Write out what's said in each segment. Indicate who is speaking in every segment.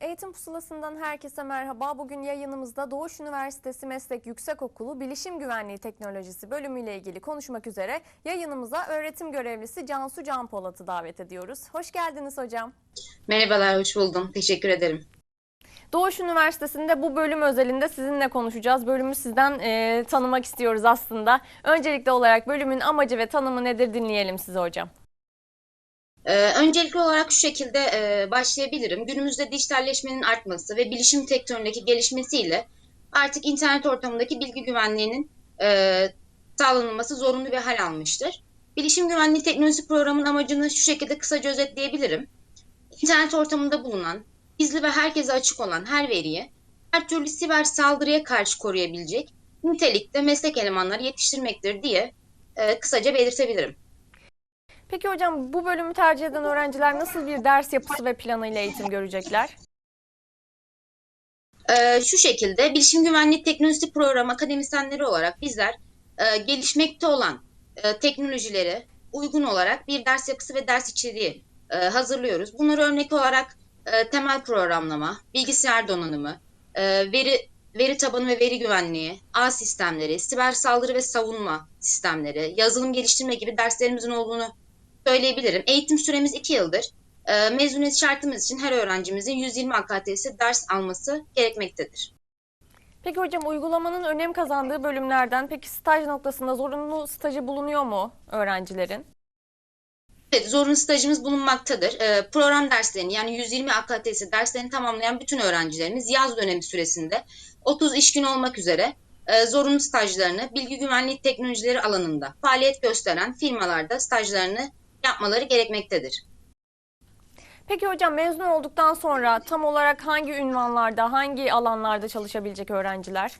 Speaker 1: Eğitim Pusulası'ndan herkese merhaba. Bugün yayınımızda Doğuş Üniversitesi Meslek Yüksekokulu Bilişim Güvenliği Teknolojisi bölümüyle ilgili konuşmak üzere yayınımıza öğretim görevlisi Cansu Can Polat'ı davet ediyoruz. Hoş geldiniz hocam.
Speaker 2: Merhabalar, hoş buldum. Teşekkür ederim.
Speaker 1: Doğuş Üniversitesi'nde bu bölüm özelinde sizinle konuşacağız. Bölümü sizden e, tanımak istiyoruz aslında. Öncelikli olarak bölümün amacı ve tanımı nedir dinleyelim sizi hocam.
Speaker 2: Ee, öncelikli olarak şu şekilde e, başlayabilirim. Günümüzde dijitalleşmenin artması ve bilişim teknolojideki gelişmesiyle artık internet ortamındaki bilgi güvenliğinin e, sağlanılması zorunlu bir hal almıştır. Bilişim Güvenliği Teknolojisi Programı'nın amacını şu şekilde kısaca özetleyebilirim. İnternet ortamında bulunan, gizli ve herkese açık olan her veriyi her türlü siber saldırıya karşı koruyabilecek nitelikte meslek elemanları yetiştirmektir diye e, kısaca belirtebilirim.
Speaker 1: Peki hocam bu bölümü tercih eden öğrenciler nasıl bir ders yapısı ve planıyla eğitim görecekler?
Speaker 2: Ee, şu şekilde Bilişim Güvenliği Teknolojisi Programı akademisyenleri olarak bizler e, gelişmekte olan e, teknolojileri uygun olarak bir ders yapısı ve ders içeriği e, hazırlıyoruz. Bunları örnek olarak e, temel programlama, bilgisayar donanımı, e, veri veri tabanı ve veri güvenliği, ağ sistemleri, siber saldırı ve savunma sistemleri, yazılım geliştirme gibi derslerimizin olduğunu söyleyebilirim. Eğitim süremiz 2 yıldır. E, mezuniyet şartımız için her öğrencimizin 120 AKTS ders alması gerekmektedir.
Speaker 1: Peki hocam uygulamanın önem kazandığı bölümlerden peki staj noktasında zorunlu stajı bulunuyor mu öğrencilerin?
Speaker 2: Evet, zorunlu stajımız bulunmaktadır. E, program derslerini yani 120 AKTS derslerini tamamlayan bütün öğrencilerimiz yaz dönemi süresinde 30 iş günü olmak üzere e, zorunlu stajlarını bilgi güvenliği teknolojileri alanında faaliyet gösteren firmalarda stajlarını yapmaları gerekmektedir.
Speaker 1: Peki hocam mezun olduktan sonra tam olarak hangi ünvanlarda, hangi alanlarda çalışabilecek öğrenciler?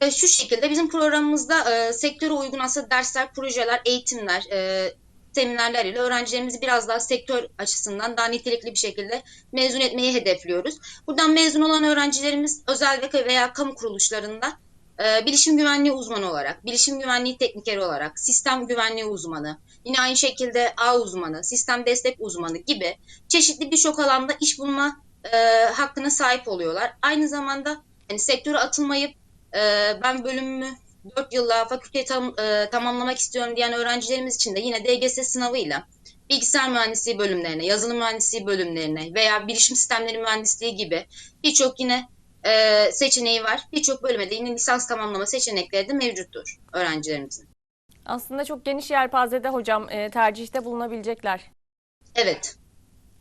Speaker 2: E, şu şekilde bizim programımızda e, sektöre uygun aslında dersler, projeler, eğitimler, e, seminerler ile öğrencilerimizi biraz daha sektör açısından daha nitelikli bir şekilde mezun etmeyi hedefliyoruz. Buradan mezun olan öğrencilerimiz özel ve veya kamu kuruluşlarında e, bilişim güvenliği uzmanı olarak, bilişim güvenliği teknikeri olarak, sistem güvenliği uzmanı, yine aynı şekilde ağ uzmanı, sistem destek uzmanı gibi çeşitli birçok alanda iş bulma e, hakkına sahip oluyorlar. Aynı zamanda yani sektöre atılmayıp e, ben bölümümü 4 yılla fakülteyi tam, e, tamamlamak istiyorum diyen öğrencilerimiz için de yine DGS sınavıyla bilgisayar mühendisliği bölümlerine, yazılım mühendisliği bölümlerine veya bilişim sistemleri mühendisliği gibi birçok yine e, seçeneği var. Birçok bölüme de yine lisans tamamlama seçenekleri de mevcuttur öğrencilerimizin.
Speaker 1: Aslında çok geniş yelpazede hocam e, tercihte bulunabilecekler.
Speaker 2: Evet.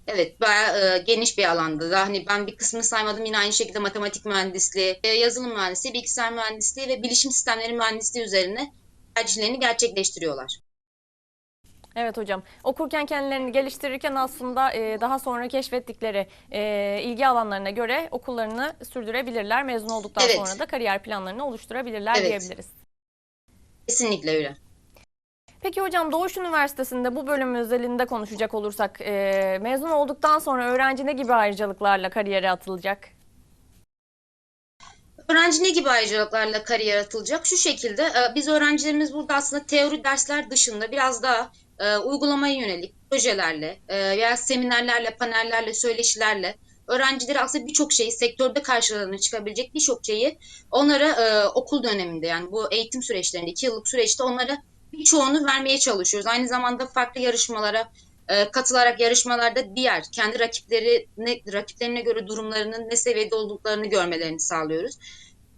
Speaker 2: Evet, bayağı e, geniş bir alanda. Daha hani ben bir kısmını saymadım yine aynı şekilde matematik mühendisliği, e, yazılım mühendisliği, bilgisayar mühendisliği ve bilişim sistemleri mühendisliği üzerine tercihlerini gerçekleştiriyorlar.
Speaker 1: Evet hocam. Okurken kendilerini geliştirirken aslında e, daha sonra keşfettikleri e, ilgi alanlarına göre okullarını sürdürebilirler. Mezun olduktan
Speaker 2: Evet.
Speaker 1: sonra da kariyer planlarını oluşturabilirler
Speaker 2: Evet.
Speaker 1: diyebiliriz.
Speaker 2: Kesinlikle öyle.
Speaker 1: Peki hocam Doğuş Üniversitesi'nde bu bölüm özelinde konuşacak olursak e, mezun olduktan sonra öğrenci ne gibi ayrıcalıklarla kariyere atılacak?
Speaker 2: Öğrenci ne gibi ayrıcalıklarla kariyer atılacak? Şu şekilde e, biz öğrencilerimiz burada aslında teori dersler dışında biraz daha e, uygulamaya yönelik projelerle e, veya seminerlerle, panellerle, söyleşilerle öğrencileri aslında birçok şeyi sektörde karşılarına çıkabilecek birçok şeyi onlara e, okul döneminde yani bu eğitim süreçlerinde iki yıllık süreçte onlara birçoğunu vermeye çalışıyoruz. Aynı zamanda farklı yarışmalara e, katılarak yarışmalarda diğer kendi rakiplerine rakiplerine göre durumlarının ne seviyede olduklarını görmelerini sağlıyoruz.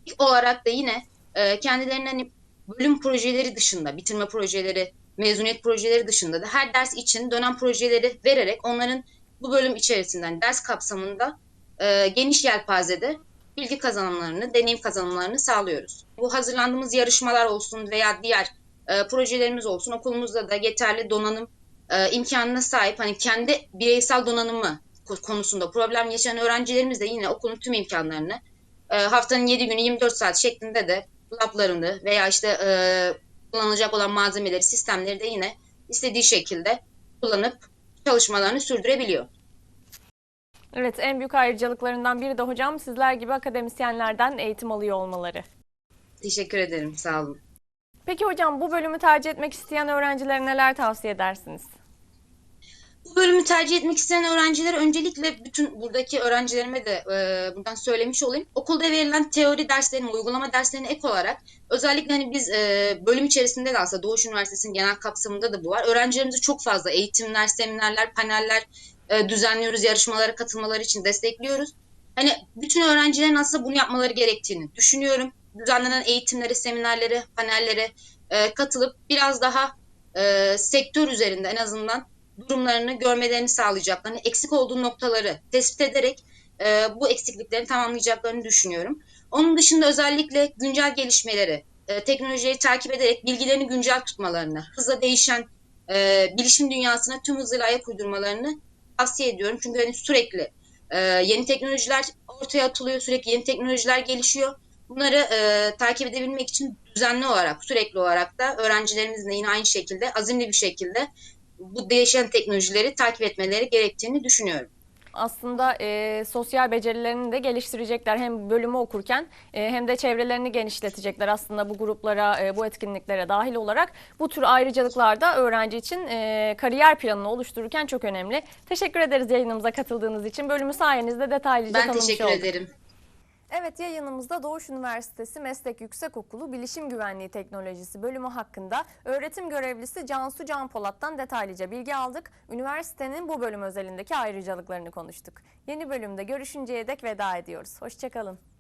Speaker 2: İlk olarak da yine e, kendilerine hani bölüm projeleri dışında, bitirme projeleri, mezuniyet projeleri dışında da her ders için dönem projeleri vererek onların bu bölüm içerisinden ders kapsamında e, geniş yelpazede bilgi kazanımlarını, deneyim kazanımlarını sağlıyoruz. Bu hazırlandığımız yarışmalar olsun veya diğer e, projelerimiz olsun okulumuzda da yeterli donanım e, imkanına sahip hani kendi bireysel donanımı ko- konusunda problem yaşayan öğrencilerimiz de yine okulun tüm imkanlarını e, haftanın 7 günü 24 saat şeklinde de lablarını veya işte e, kullanılacak olan malzemeleri, sistemleri de yine istediği şekilde kullanıp çalışmalarını sürdürebiliyor.
Speaker 1: Evet en büyük ayrıcalıklarından biri de hocam sizler gibi akademisyenlerden eğitim alıyor olmaları.
Speaker 2: Teşekkür ederim. Sağ olun.
Speaker 1: Peki hocam bu bölümü tercih etmek isteyen öğrencilere neler tavsiye edersiniz?
Speaker 2: Bu bölümü tercih etmek isteyen öğrenciler öncelikle bütün buradaki öğrencilerime de e, buradan söylemiş olayım. Okulda verilen teori derslerine, uygulama derslerine ek olarak özellikle hani biz e, bölüm içerisinde de aslında Doğuş Üniversitesi'nin genel kapsamında da bu var. Öğrencilerimizi çok fazla eğitimler, seminerler, paneller e, düzenliyoruz, yarışmalara katılmaları için destekliyoruz. Hani bütün öğrencilerin aslında bunu yapmaları gerektiğini düşünüyorum. Düzenlenen eğitimlere, seminerlere, panellere e, katılıp biraz daha e, sektör üzerinde en azından durumlarını görmelerini sağlayacaklarını, eksik olduğu noktaları tespit ederek e, bu eksikliklerini tamamlayacaklarını düşünüyorum. Onun dışında özellikle güncel gelişmeleri, e, teknolojiyi takip ederek bilgilerini güncel tutmalarını, hızla değişen e, bilişim dünyasına tüm hızıyla ayak uydurmalarını tavsiye ediyorum. Çünkü hani sürekli e, yeni teknolojiler ortaya atılıyor, sürekli yeni teknolojiler gelişiyor. Bunları e, takip edebilmek için düzenli olarak, sürekli olarak da öğrencilerimizle yine aynı şekilde, azimli bir şekilde bu değişen teknolojileri takip etmeleri gerektiğini düşünüyorum.
Speaker 1: Aslında e, sosyal becerilerini de geliştirecekler hem bölümü okurken e, hem de çevrelerini genişletecekler aslında bu gruplara, e, bu etkinliklere dahil olarak. Bu tür ayrıcalıklar da öğrenci için e, kariyer planını oluştururken çok önemli. Teşekkür ederiz yayınımıza katıldığınız için. Bölümü sayenizde detaylıca
Speaker 2: Ben
Speaker 1: tanımış
Speaker 2: teşekkür
Speaker 1: olduk.
Speaker 2: ederim.
Speaker 1: Evet yayınımızda Doğuş Üniversitesi Meslek Yüksekokulu Bilişim Güvenliği Teknolojisi bölümü hakkında öğretim görevlisi Cansu Can Polat'tan detaylıca bilgi aldık. Üniversitenin bu bölüm özelindeki ayrıcalıklarını konuştuk. Yeni bölümde görüşünceye dek veda ediyoruz. Hoşçakalın.